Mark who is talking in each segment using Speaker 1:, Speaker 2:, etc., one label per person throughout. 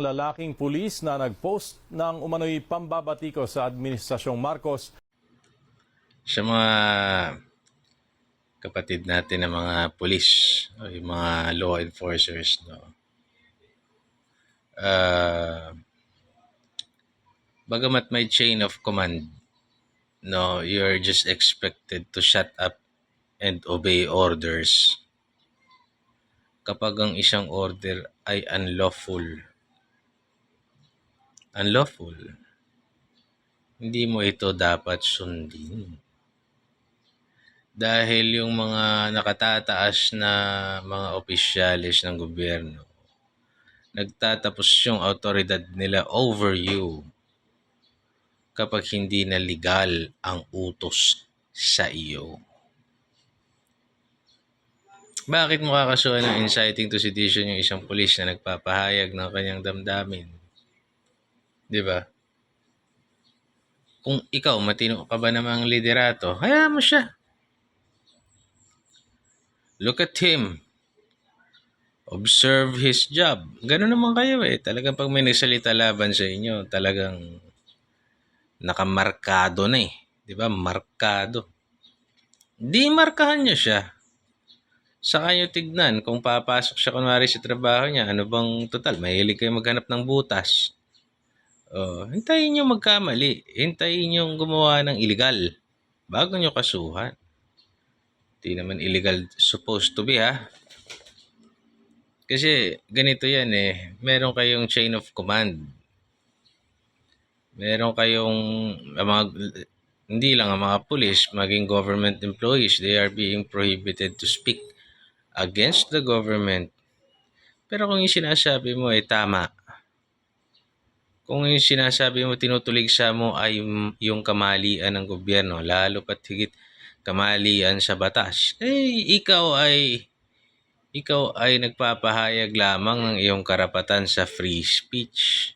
Speaker 1: lalaking pulis na nagpost ng umano'y pambabatiko sa Administrasyong Marcos.
Speaker 2: Sa mga kapatid natin na mga pulis o yung mga law enforcers no? Ah, bagamat may chain of command no you're just expected to shut up and obey orders. Kapag ang isang order ay unlawful unlawful hindi mo ito dapat sundin dahil yung mga nakatataas na mga opisyalis ng gobyerno, nagtatapos yung autoridad nila over you kapag hindi na legal ang utos sa iyo. Bakit mo kakasuhan ng inciting to sedition yung isang pulis na nagpapahayag ng kanyang damdamin? Di ba? Kung ikaw, matino ka ba namang liderato, hayaan mo siya. Look at him. Observe his job. Ganun naman kayo eh. Talagang pag may nagsalita laban sa inyo, talagang nakamarkado na eh. Di ba? Markado. Di markahan nyo siya. Saka nyo tignan kung papasok siya kunwari sa trabaho niya, ano bang total, mahilig kayo maghanap ng butas. Oh, hintayin nyo magkamali. Hintayin nyo gumawa ng illegal bago nyo kasuhan. Di naman illegal supposed to be ha. Kasi ganito yan eh. Meron kayong chain of command. Meron kayong mga hindi lang ang mga police, maging government employees, they are being prohibited to speak against the government. Pero kung yung sinasabi mo ay tama, kung yung sinasabi mo tinutulig sa mo ay yung kamalian ng gobyerno, lalo pat higit kamalian sa batas, eh ikaw ay ikaw ay nagpapahayag lamang ng iyong karapatan sa free speech.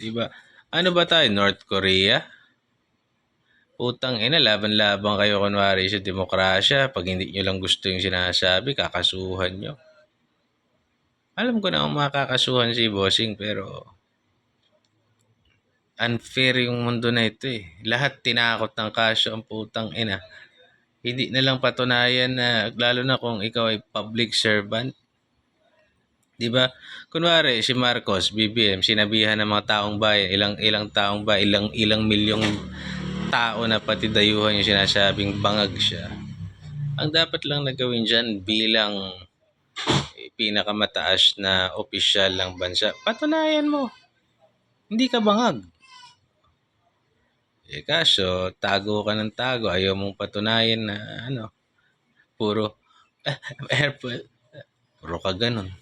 Speaker 2: 'Di ba? Ano ba tayo, North Korea? Putang ina, laban-laban kayo kunwari sa demokrasya. Pag hindi nyo lang gusto yung sinasabi, kakasuhan nyo. Alam ko na ang makakasuhan si Bossing, pero unfair yung mundo na ito eh. Lahat tinakot ng kaso ang putang ina. Hindi na lang patunayan na, lalo na kung ikaw ay public servant. Di ba? Kunwari, si Marcos, BBM, sinabihan ng mga taong bayan, ilang ilang taong bayan, ilang ilang milyong tao na pati dayuhan yung sinasabing bangag siya. Ang dapat lang na gawin dyan bilang pinakamataas na opisyal ng bansa, patunayan mo. Hindi ka bangag. Eh kaso, tago ka ng tago. Ayaw mong patunayan na ano, puro, airport, puro ka ganun.